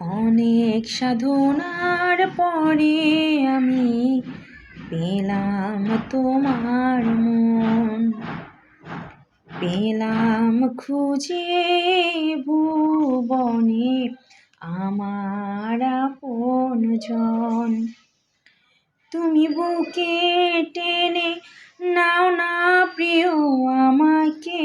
অনেক সাধনার পরে আমি পেলাম তোমার মন। পেলাম খুঁজে ভুবনে আমার আপন জন। তুমি বুকে টেনে নাও না প্রিয় আমাকে।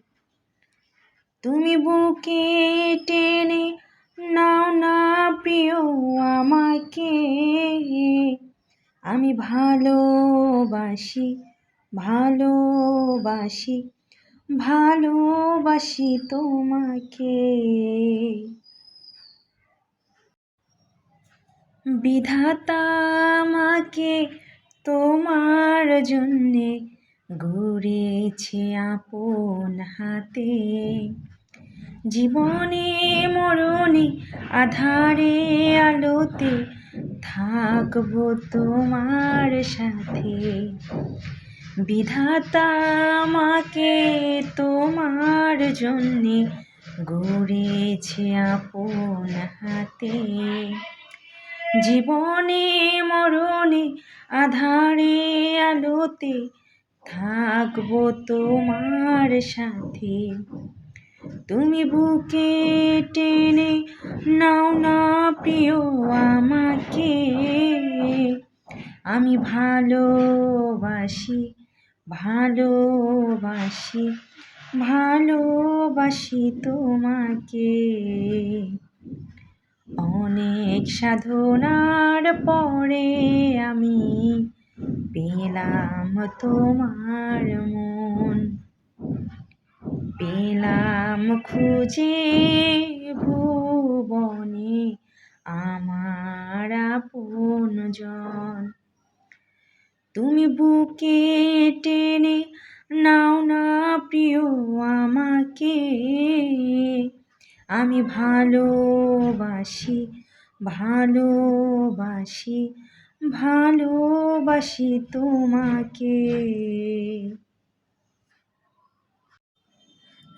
তুমি বুকে টেনে নাও না প্রিয় আমাকে। আমি ভালোবাসি ভালোবাসি ভালোবাসি তোমাকে। বিধাতা আমাকে তোমার জন্যে গড়েছে আপন হাতে। জীবনে মরণে আধারে আলোতে থাকব তোমার সাথে। বিধাতা আমাকে তোমার জন্যে গড়েছে আপন হাতে। জীবনে মরণে আধারে আলোতে থাকব তোমার সাথে। তুমি বুকে টেনে নাও না প্রিয় আমাকে। আমি ভালোবাসি ভালোবাসি ভালোবাসি তোমাকে। অনেক সাধনার পরে আমি পেলাম তোমার মন। পেলাম খুঁজে ভুবনে আমার আপন জন। তুমি বুকে টেনে নাও না প্রিয় আমাকে। আমি ভালোবাসি ভালোবাসি ভালোবাসি তোমাকে।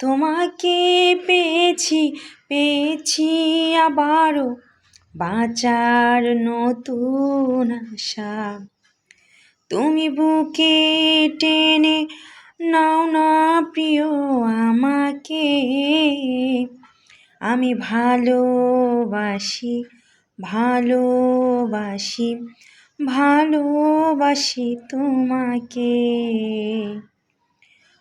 তোমাকে পেয়েছি পেয়েছি আবারও বাঁচার নতুন আশা। তুমি বুকে টেনে নাও না প্রিয় আমাকে। আমি ভালোবাসি ভালোবাসি ভালোবাসি তোমাকে।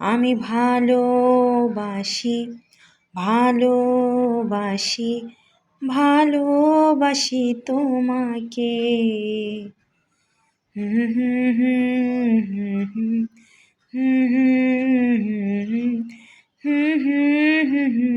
আমি ভালোবাসি ভালোবাসি ভালোবাসি তোমাকে হুম হুম হুম হুম হুম হুম হুম হুম হুম হুম হুম হুম